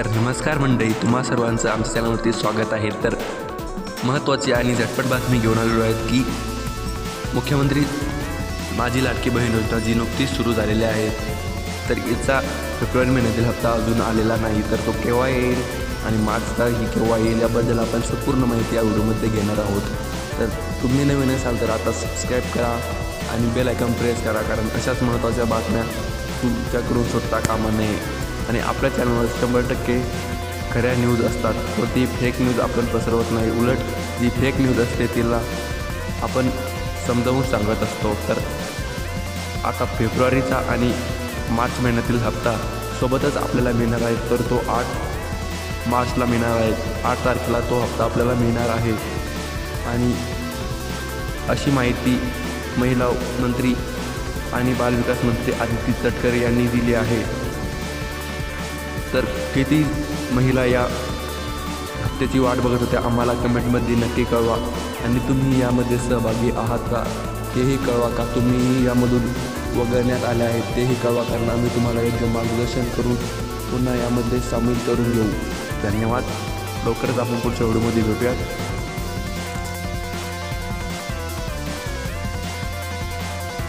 तर नमस्कार मंडळी तुम्हा सर्वांचं आमच्या चॅनलवरती स्वागत आहे. तर महत्त्वाची आणि झटपट बातमी घेऊन आलेलो आहेत की मुख्यमंत्री माझी लाडकी बहीण योजना जी नुकतीच सुरू झालेली आहे. तर याचा फेब्रुवारी महिन्यातील हप्ता अजून आलेला नाही तर तो केव्हा येईल आणि मार्चचा ही केव्हा येईल याबद्दल आपण संपूर्ण माहिती या व्हिडिओमध्ये घेणार आहोत. तर तुम्ही नवीन असाल तर आता सबस्क्राईब करा आणि बेल आयकॉन प्रेस करा कारण अशाच महत्त्वाच्या बातम्या तुमच्याकडून सुटता कामा नये. आणि आपल्या चॅनलवर शंभर टक्के खऱ्या न्यूज असतात. व ती फेक न्यूज आपण पसरवत नाही. उलट जी फेक न्यूज असते तिला आपण समजावून सांगत असतो. तर आता फेब्रुवारीचा आणि मार्च महिन्यातील हप्ता सोबतच आपल्याला मिळणार आहे. तर तो आठ मार्चला मिळणार आहे. आठ तारखेला तो हप्ता आपल्याला मिळणार आहे. आणि अशी माहिती महिला मंत्री आणि बालविकास मंत्री आदिती तटकरे यांनी दिली आहे. तर किती महिला या हत्येची वाट बघत होत्या? आम्हाला कमेंटमध्ये नक्की कळवा. आणि तुम्ही यामध्ये सहभागी आहात का? तेही कळवा का? तुम्ही यामधून वगळण्यात आले आहेत तेही कळवा. कारण आम्ही तुम्हाला योग्य मार्गदर्शन करून पुन्हा यामध्ये सामील करून घेऊ. धन्यवाद. लवकरच आपण पुढच्या व्हिडिओमध्ये भेटूयात.